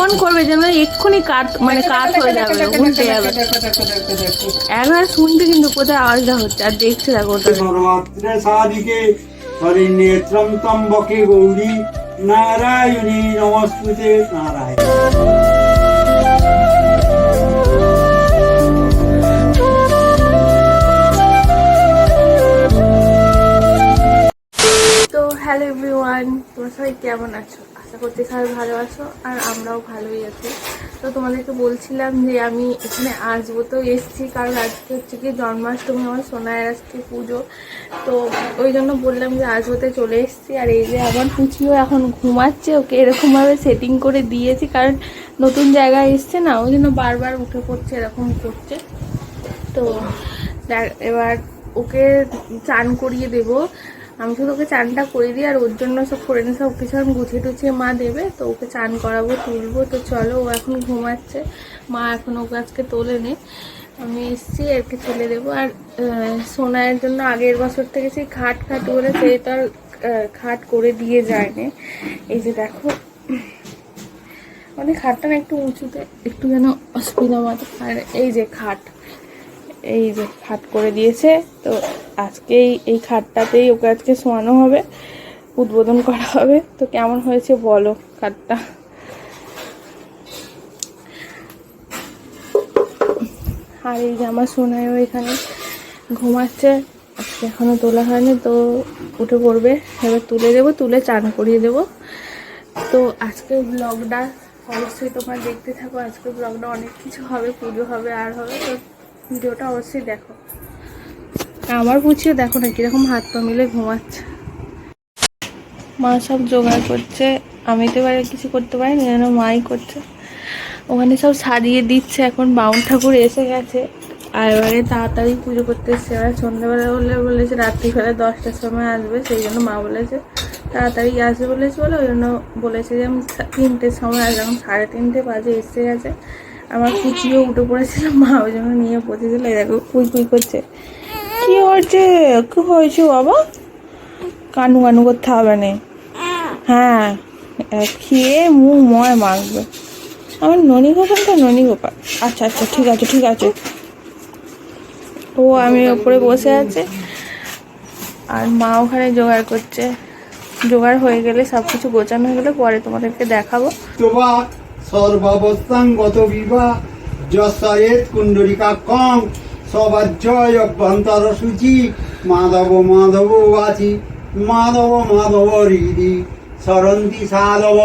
এমন করবে যেন এক্ষুনি কাট মানে কাট হয়ে যাবে উল্টে যাবে। একবার শুনতে কিন্তু কোথায় আওয়াজটা হচ্ছে আর দেখছে দেখো সর্বাত্রে সাদিকে হরিনেত্রম তম্বকে গৌরী নারায়ণী নমস্তুতে নারায়ণ। তো হ্যালো এভরিওয়ান তোমরা সবাই কেমন আছো? আশা করছি সবাই ভালো আছো আর আমরাও ভালোই আছি। তো তোমাদেরকে বলছিলাম যে আমি এখানে আসব। তো এসছি কারণ আজকে হচ্ছে কি জন্মাষ্টমী, আমার সোনায়ের আজকে পুজো। তো ওই জন্য বললাম যে আসবোতে চলে এসছি। আর এই যে আমার পুচিও এখন ঘুমাচ্ছে, ওকে এরকমভাবে সেটিং করে দিয়েছি কারণ নতুন জায়গায় এসছে না, ওই জন্য বারবার উঠে পড়ছে, এরকম করছে। তো এবার ওকে চান করিয়ে দেবো। আমি শুধু ওকে চানটা করে দিই আর ওর জন্য সব করে নিয়ে সব কিছু আমি গুছিয়ে টুছিয়ে মা দেবে তো ওকে চান করাবো তুলবো তো চলো ও এখন ঘুমাচ্ছে। মা এখন ওকে আজকে তোলে নে। আমি এসছি এরকে তুলে দেবো। আর আহ, সোনায়ের জন্য আগের বছর থেকে সেই খাট খাট বলে সেই তো আর খাট করে দিয়ে যায় যায়নি। এই যে দেখো মানে খাটটা না একটু উঁচুতে একটু যেন অসুবিধা মতো। আর এই যে খাট এই যে খাট করে দিয়েছে। তো আজকে এই- খাটটাতেই ওকে আজকে শোয়ানো হবে, উদ্বোধন করা হবে। তো কেমন হয়েছে বলো খাটটা? আর এই যে আমার সোনাইও এখানে ঘুমাচ্ছে, আজকে এখনও তোলা হয়নি, তো উঠে পড়বে। এবার তুলে দেবো, তুলে চান করিয়ে দেবো। তো আজকে ব্লগটা অবশ্যই তোমরা দেখতে থাকো। আজকে ব্লগটা অনেক কিছু হবে, পুজো হবে, আর হবে, তো ভিডিওটা অবশ্যই দেখো। আমার পুছিও দেখো না, কীরকম হাত পা মিলে ঘুমাচ্ছে। মা সব জোগাড় করছে, আমি তো এবারে কিছু করতে পারিনি, যেন মাই করছে। ওখানে সব সাজিয়ে দিচ্ছে, এখন বাউন ঠাকুর এসে গেছে। আর এবারে তাড়াতাড়ি পুজো করতে এসছে। এবার সন্ধ্যাবেলা বলে বলেছে, রাত্রিবেলা দশটার সময় আসবে, সেই জন্য মা বলেছে, তাড়াতাড়ি আসবে বলেছে বলে, ওই জন্য বলেছে যে আমি তিনটের সময় আসবে। এখন সাড়ে তিনটে বাজে, এসে গেছে। আমার কুচিও উঠে পড়েছিল, মা ওই জন্য নিয়ে পৌঁছেছিল এই দেখো, কুই কুই করছে। কি হয়েছে? কি হয়েছে বাবা? কানু কানু করতে হবে না। হ্যাঁ খেয়ে মুখ ময় মাখবে। আমার ননী গোপালটা ননী গোপাল আচ্ছা আচ্ছা ঠিক আছে ঠিক আছে। ও আমি ওপরে বসে আছে। আর মা ওখানে জোগাড় করছে। জোগাড় হয়ে গেলে সব কিছু গোছানো হয়ে গেলে পরে তোমাদেরকে দেখাবো। তোবা সর্বাবস্থান গত বিবাহ যশয়েত কুণ্ডলিকা কং সবাজ্জয় অভ্যন্তর সূচি, মাধব মাধব বাচি, মাধব মাধব হৃদি, সরন্তি সাধব,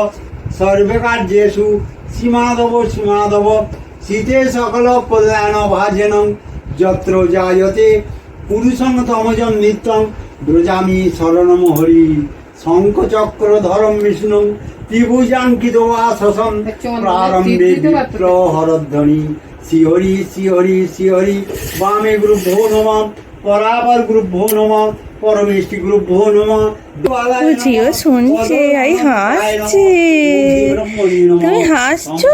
সর্বে কার্যেষু সীমাধব সীমাধব শীতে সকল কল্যাণ ভাজনং, যত্র জায়তে পুরুষং তমজম নিত্যং, ব্রজামি শরণম হরি। শঙ্খ চক্র ধরম বিষ্ণু ত্রিভুজাঙ্কিত বাসসম প্রারম্ভে বিপ্র হরধ্বনি। শ্রীহরি শ্রীহরি শ্রীহরি বামে গুরুভ্যো নম পরাবার গুরুভ্যো নম পরমেষ্টি গুরুভ্যো নম। বুঝিও শুনছে, আই হাসছে। তুমি হাসছো?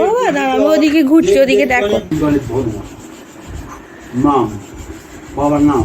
বাবা দাঁড়াবো ওদিকে ঘুরছি ওদিকে দেখো। নাম বাবার নাম।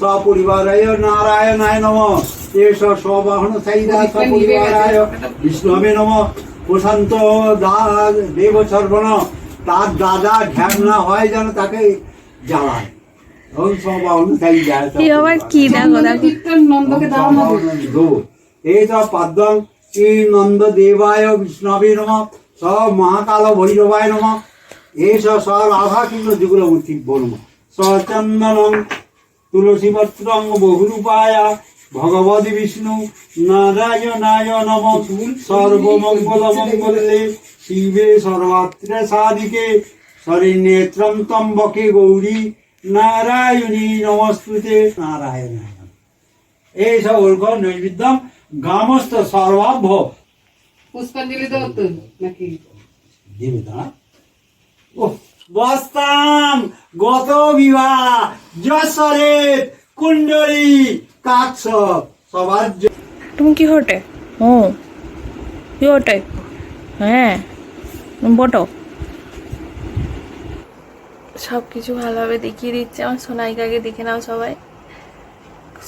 সপরিবারায় নারায়ণায় নম। সবাহন সাইদা সপরিবারায় বিষ্ণবে নম। প্রশান্ত দা দেব সর্বণ তার দাদা হয় যেন তাকে জ্বালায়। সব নন্দ দেবায় বিষ্ণবে নম। সব মহাকাল ভৈরবায় নম। এস স রাধা কৃষ্ণ যুগল মূর্তি বলম সচন্দনং তুলসী পত্রং বহুরূপায় ভগবতী বিষ্ণু নারায়ণায় নম। সর্বমঙ্গল মঙ্গলে শিবে সর্বাত্রে সাদিকে সরিনেত্রম তম্বকে গৌরী নারায়ণী নমস্তুতে। নারায়ণায়। এই সব ওরক নৈবেদ্যম গ্রামস্থ সর্বাভ্য। পুষ্পাঞ্জলি দেওয়া নাকি? দেবে দাঁড়া ও বস্তাম গত বিবাহ যশোরের কুণ্ডলী কাকস সবার তুমি কি হটে? ও কি হটে? হ্যাঁ বটো। সব কিছু ভালোভাবে দেখিয়ে দিচ্ছে আমার সোনাইকাকে দেখে নাও সবাই।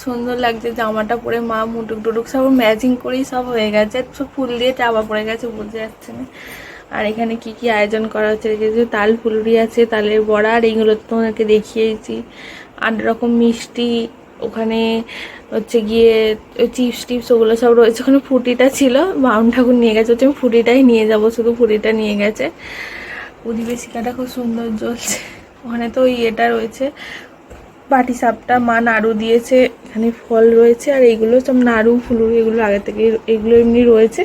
সুন্দর লাগছে জামাটা পরে মা মুটুক টুটুক সব ম্যাচিং করেই সব হয়ে গেছে সব ফুল দিয়ে চাপা পড়ে গেছে বোঝা যাচ্ছে না। আর এখানে কি কি আয়োজন করা হচ্ছে? কিছু তাল ফুলুরি আছে, তালের বড়া, আর এইগুলো তো তোমাকে দেখিয়েছি। আট রকম মিষ্টি, ওখানে হচ্ছে গিয়ে ওই চিপস টিপস, ওগুলো সব রয়েছে। ওখানে ফুটিটা ছিল বাউন ঠাকুর নিয়ে গেছে। হচ্ছে আমি ফুটিটাই নিয়ে যাব, শুধু ফুটিটা নিয়ে গেছে। অধিবেশিকাটা খুব সুন্দর জ্বলছে। ওখানে তো ওই এটা রয়েছে বাটি সাপটা মা নাড়ু দিয়েছে। এখানে ফল রয়েছে, আর এইগুলো সব নাড়ু, ফুলুরি, এগুলো আগে থেকে এগুলো এমনি রয়েছে।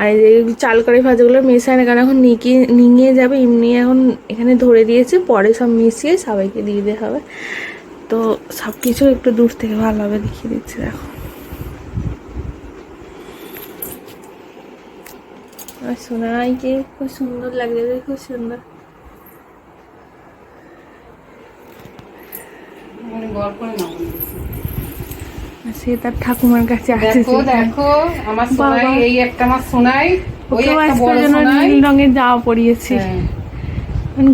আর এই চাল করে ভাজাগুলো মেশায় না, কারণ এখন নিকিয়ে নিয়ে যাবে, এমনি এখন এখানে ধরে দিয়েছে, পরে সব মিশিয়ে সবাইকে দিয়ে দেওয়া হবে। তো সব কিছু একটু দূর থেকে ভালোভাবে দেখিয়ে দিচ্ছি, দেখো। আর খুব সুন্দর লাগছে খুব সুন্দর। মানে সে তার ঠাকুমার কাছে আছে দেখো দেখো আমার সোনাই এই একটা আমার সোনাই ওই একটা বড় সোনাই। নীল রঙের জামা পরিয়েছি হ্যাঁ।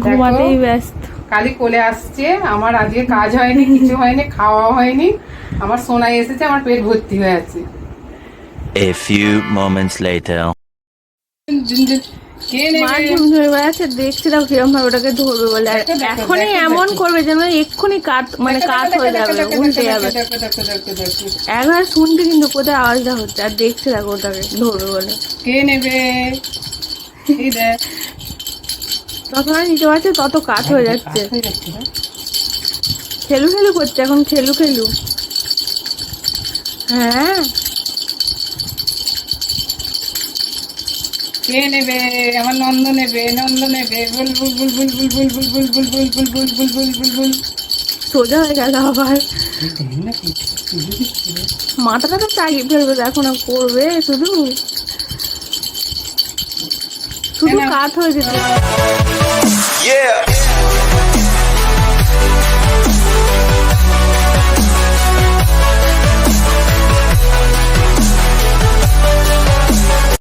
ঘুমাতেই ব্যস্ত। কালি কোলে আসছে আমার আজকে কাজ হয়নি কিছু হয়নি খাওয়া হয়নি আমার সোনাই এসেছে আমার পেট ভর্তি হয়ে আছে। A few moments later. ধরে ওটাকে ধরবে বলে। আর এখনই এমন করবে এক্ষুনি কাত মানে হয়ে যাবে যাবে। একবার শুনতে কিন্তু কোথায় আওয়াজটা হচ্ছে আর দেখছে ধরবে বলে। নিতে পারছে তত কাঠ হয়ে যাচ্ছে। খেলু খেলু করছে এখন খেলু খেলু। হ্যাঁ। কে নেবে আমার নন্দ নেবে নন্দ নেবে বুল বুল বুল বুল বুল বুল বুল বুল বুল বুল বুল বুল বুল বুল বুল বুল সোজা হয়ে গেল আবার মাথাটা তো চাগিয়ে ফেলবে দেখো না করবে শুধু শুধু? কাঠ হয়ে যেতে